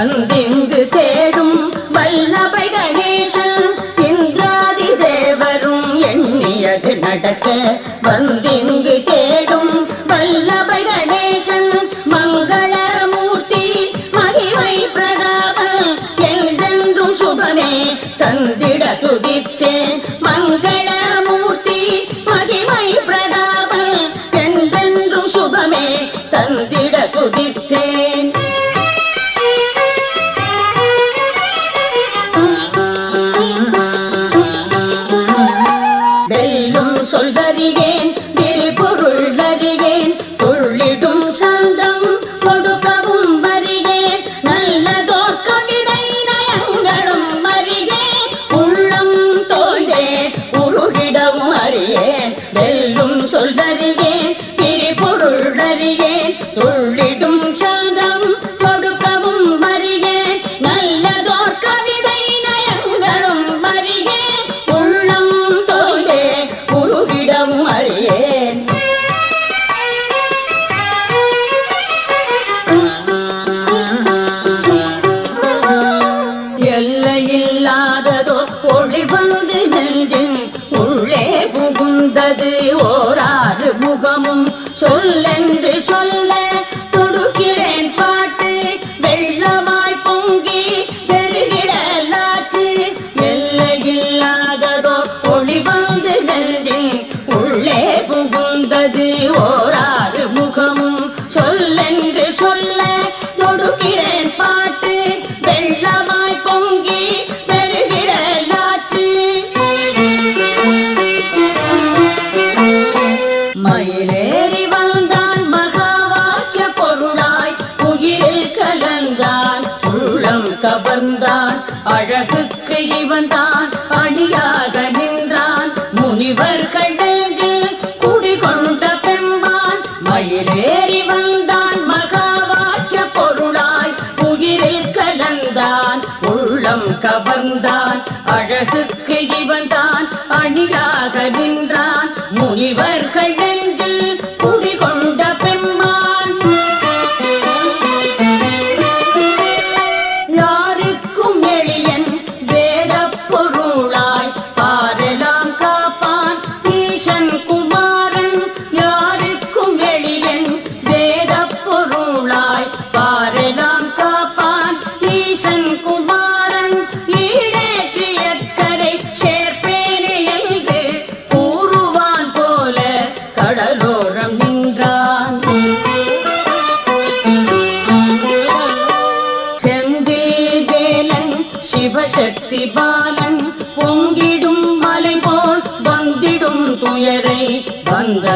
வந்திங்கு தேடும் வல்லபை கணேசன்? இந்திராதி தேவரும் எண்ணியது நடக்க வந்திங்கு தேடும் வல்லபை கணேசன். மங்களமூர்த்தி மகிமை பிரதாபம் என்றென்றும் சுபமே தந்திட துதித்தேன் மங்களமூர்த்தி மகிமை பிரதாபம் என்றென்றும் சுபமே தந்திட துதித்தேன் கவர்ந்தான். அழகுக்கு இவன் தான் அணியாக நின்றான். முனிவர்கள்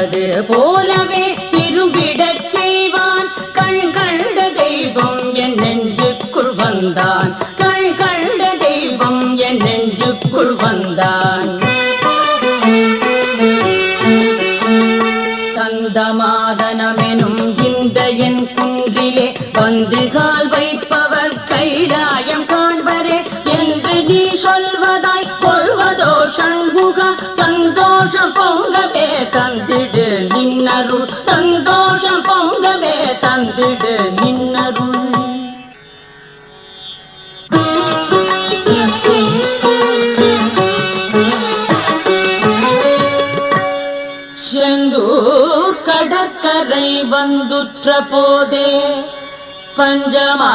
அது போலவே வந்துற்ற போதே பஞ்சமா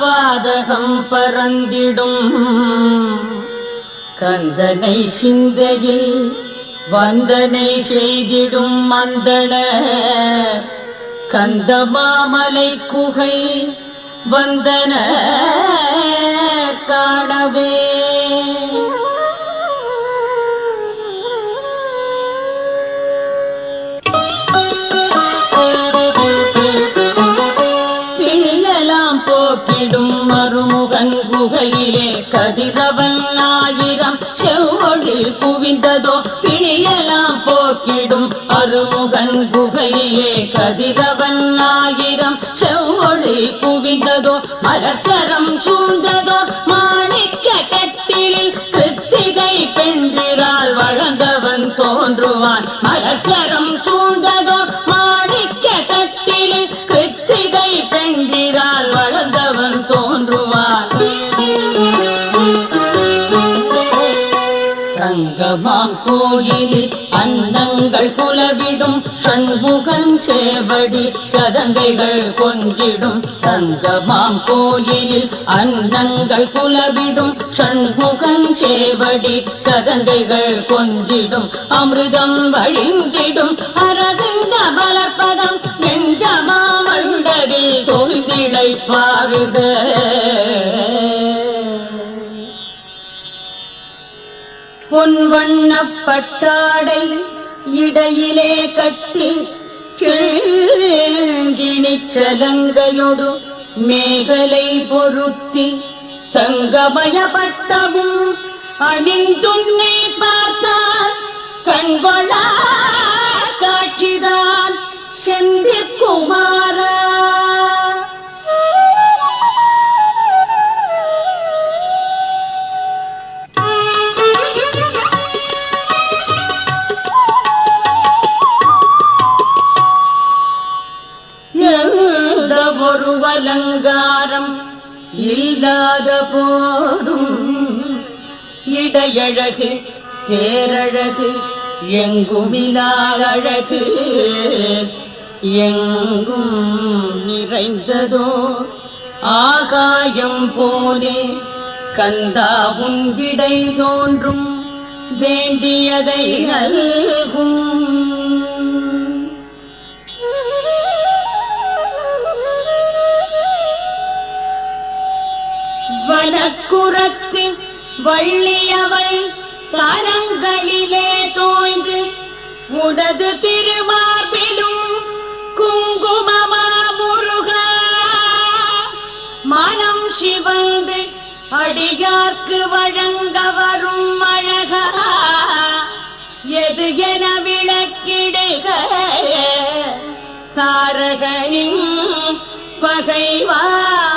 பாதகம் பறந்திடும். கந்தனை சிந்தையில் வந்தனை செய்திடும் மந்தன. கந்தமாமலை குகை வந்தன காணவே. குவிந்ததோ பிணியெல்லாம் போக்கிடும். அருமுகன் குகையிலே கதிரவன் ஆயிரம். செவ்வொழி குவிந்ததோ மலச்சரம் சூழ்ந்ததோ தங்கமாம் கோயிலில் அன்னங்கள் குலவிடும் சண்முகன் சேவடி சதங்கைகள் கொஞ்சிடும் தங்கமாம் கோயிலில் அன்னங்கள் குலவிடும் சண்முகன் சேவடி சதங்கைகள் கொஞ்சிடும் அமிர்தம் வழிந்திடும் அரவிந்த மலர்பதம் நெஞ்சமாமண்டரில் தொய்திடை பாருக. பொன்வண்ணப்பட்டாடை இடையிலே கட்டி கிழிங்கிணிச் சலங்கையொடு மேகலை பொருத்தி தங்கமயப்பட்டவும் அணிந்துன்னை பார்த்தால் கண்கொள்ளா காட்சிதான் செந்திற்குமாரா இல்லாத போதும் இடையழகு பேரழகு எங்குமிலா அழகு எங்கும் நிறைந்ததோ ஆகாயம் போலே கந்தா உங்கிடை தோன்றும் வேண்டியதை நல்கும் வனக்குறத்து வள்ளியவள் கரங்களிலே தோய்ந்து உனது திருமார்பிலும் குங்குமமா முருகா. மனம் சிவந்து அடியார்க்கு வழங்க வரும் அழகா. எது என விளக்கிடுக. தாரகனின் பகைவா.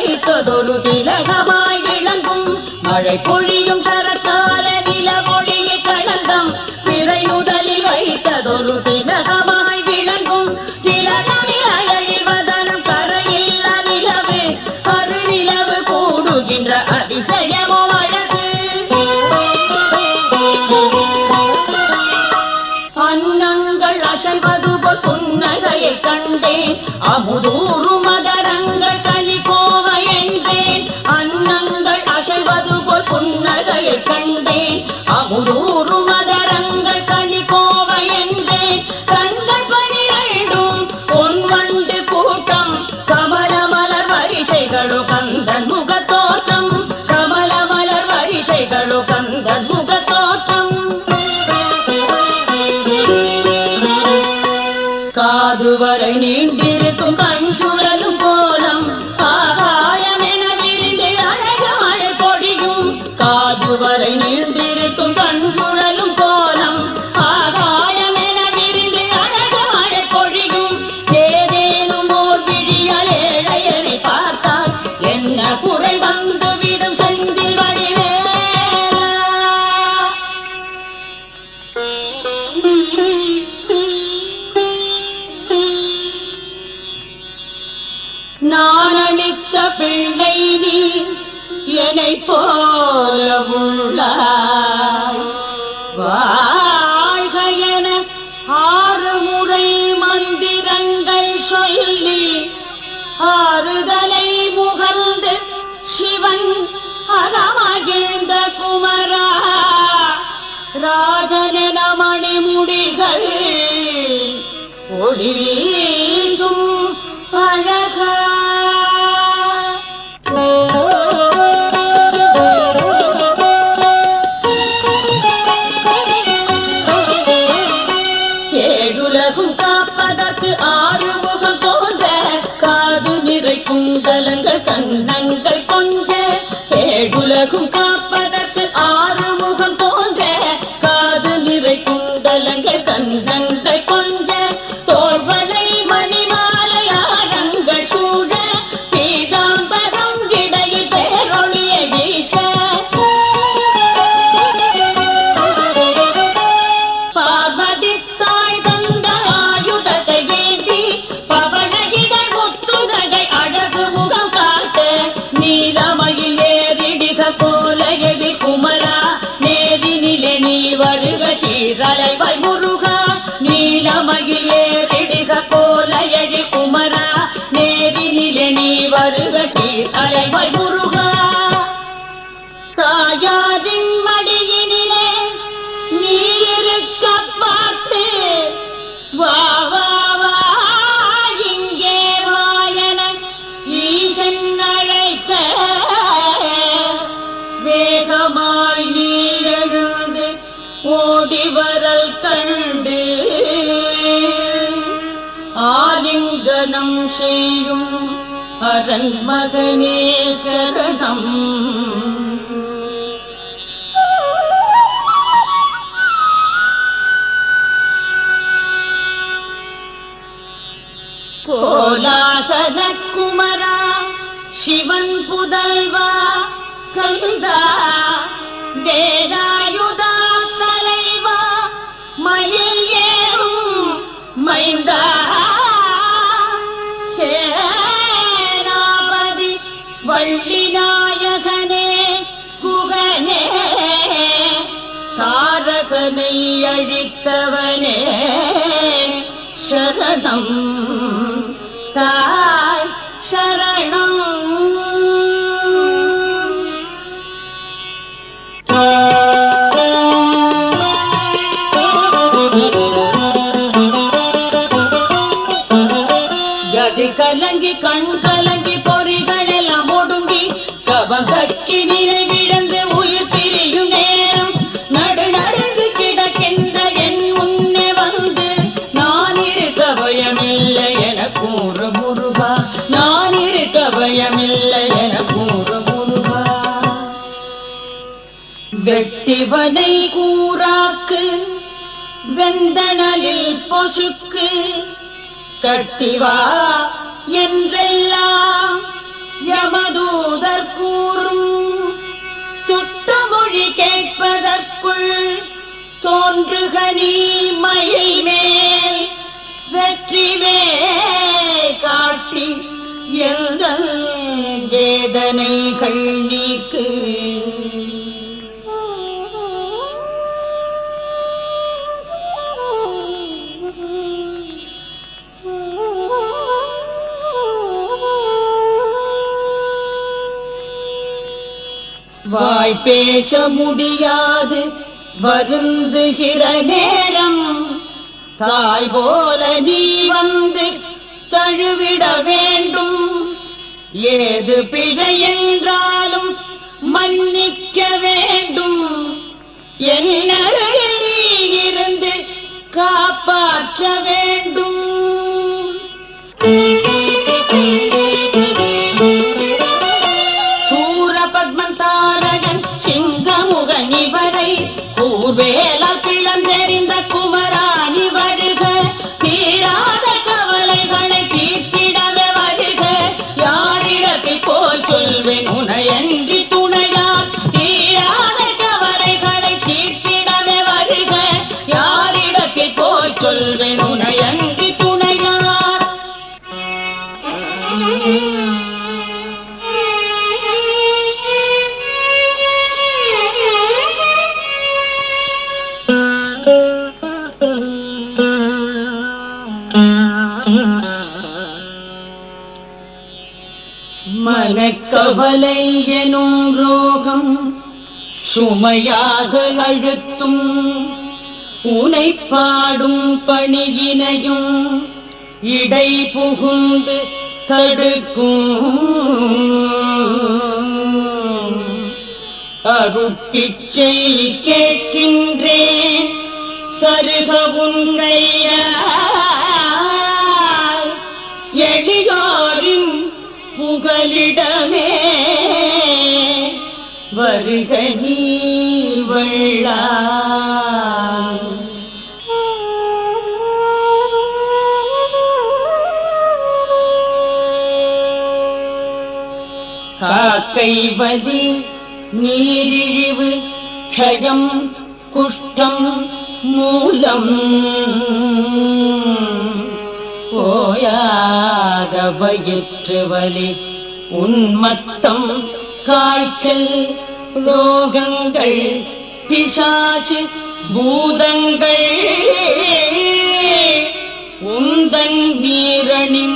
வைத்ததொரு திலகமாய் விளங்கும். மழை பொழியும் சரத்தால நிலமொழியை பிறை திரையுதலில் வைத்ததொரு திலகமாய் விளங்கும். திலகமே அழகிவதனம் கரையில் நிலவு. அருநிலவு கூடுகின்ற அதிசயமோ அழகு. அன்னங்கள் அசைவது போல் புன்னகையை கண்டேன். அமுதூரும் புன்னகையை கண்டேன் அமுதூறு பிள்ளை நீ என்னை போல உள்ளாய். வாழ்க என ஆறு முறை மந்திரங்கள் சொல்லி ஆறுதலை முகழ்ந்து சிவன் அறமகிழ்ந்த குமரா. ராஜன மணிமுடிகள் ஒளி ஏழுலகும் காப்பதற்கு ஆறு முகம் போன்ற காது நிறை குண்டலங்கள் கண்ணங்கள் கொஞ்ச. ஏழுலகும் கா मदने शरणम्। कोदासनकुमारा शिवम्बुदैव कन्दा शरणम् का வெட்டிவனை கூறாக்கு வெந்தணலில் பொசுக்கு கட்டிவா என்றெல்லாம் யமதூதர் கூறும். துட்ட மொழி கேட்பதற்குள் தோன்றுக நீ மயில் மேல் வெற்றிவே காட்டி எந்த வேதனைகள் நீக்கு. வாய் பேச முடியாது. வருந்துகிற நேரம். தாய் போல நீ வந்து தழுவிட வேண்டும். ஏது பிழை என்றாலும் மன்னிக்க வேண்டும். என்ன சுமையாக அழுத்தும். உனை பாடும் பணியினையும் இடை புகுந்து தடுக்கும். அருட்பிச்சை கேட்கின்றேன் தருக உன்னைய எளியோரின் புகலிடமே வருகை காக்கை நீரிழிவு க்ஷயம் குஷ்டம் மூலம். போயாத வயிற்று வலி உன்மத்தம் காய்ச்சல் ரோகங்கள் பிசாசு பூதங்கள். உந்தன் நீரணிந்தவுடனே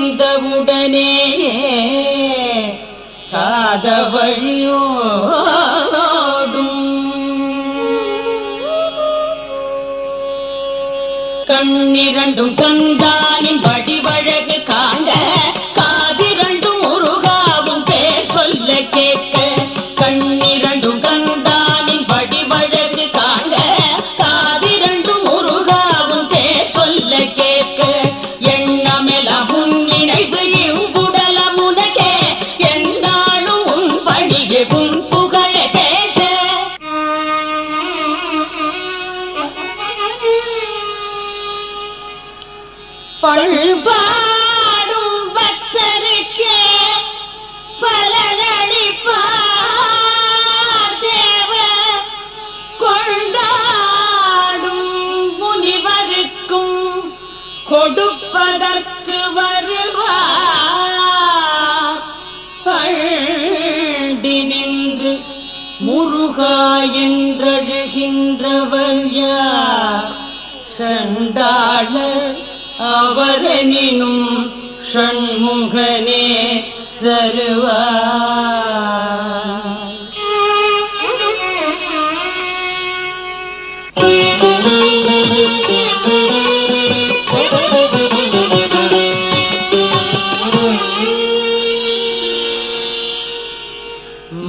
காத வழியோடும் கண்ணிரண்டும் கண்டானின் வடிவழகு அவரனினும் ஷண்முகனே தருவார்.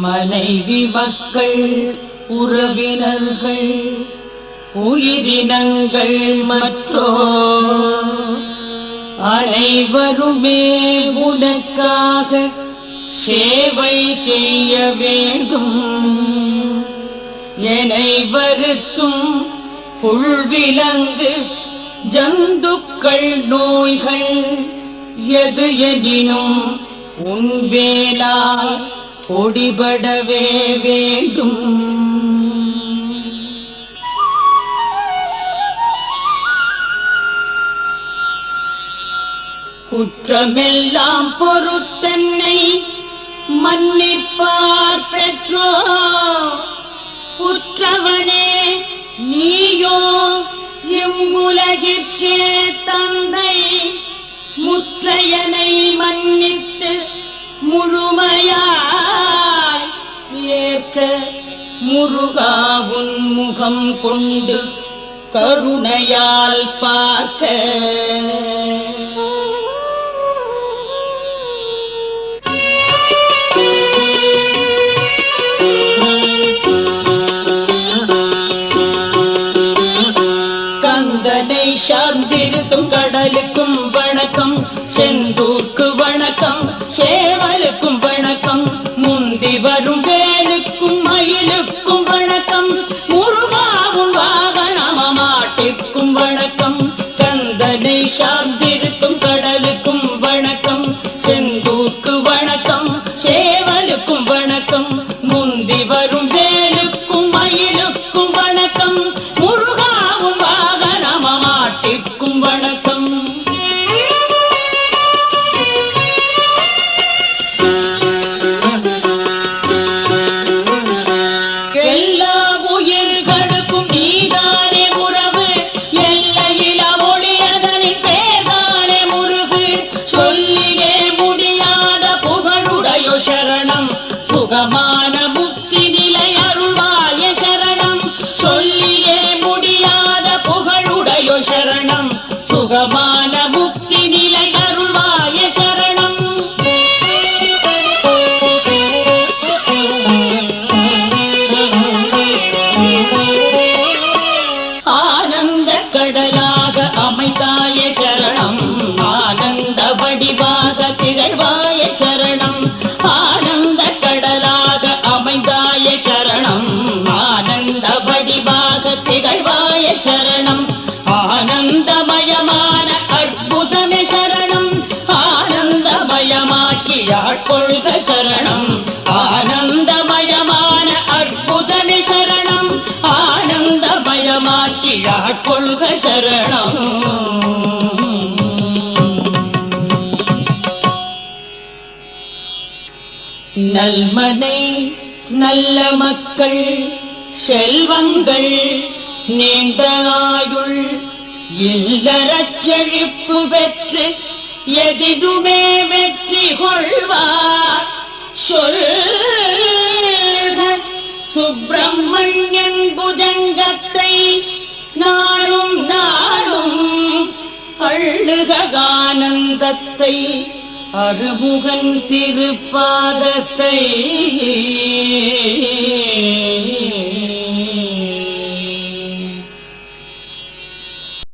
மனைவி மக்கள் உறவினர்கள் உயிரினங்கள் மற்றோ அனைவருமே உனக்காக சேவை செய்ய வேண்டும். என்னை வருத்தும் புல்விலங்கு ஜந்துக்கள் நோய்கள் எது எதினும் உன் வேலாய் பொடிபடவே வேண்டும். குற்றமெல்லாம் பொறுத்தன்னை மன்னிப்பார் பெற்றோ. குற்றவனே நீயோ இம்முலகிற்கே தந்தை. முற்றையனை மன்னித்து முழுமையாய் ஏற்க முருகாவுன் முகம் கொண்டு கருணையால் பார்க்க. நீருக்கும் கடலுக்கும் வணக்கம் செந்தூர்க்கு வணக்கம் சேவலுக்கும் வணக்கம் முந்தி வரும் வேலுக்கும் மயிலுக்கும் வணக்கம் முருகாவும் வாகனம மாட்டிற்கும் வணக்கம் கந்தனை சார்ந்திருக்கும் கடலுக்கும் வணக்கம் செந்தூர்க்கு வணக்கம் சேவலுக்கும் வணக்கம் முந்தி வரும் சரணம். நல்மனை நல்ல மக்கள் செல்வங்கள் நீண்ட ஆயுள் இல்லறச் செழிப்பு பெற்று எதிலுமே வெற்றி கொள்வார். சொல் சுப்பிரமணியன் புஜங்கத்தை நானும் அள்ளுகானந்தத்தை அருமுகன் திருப்பாதத்தை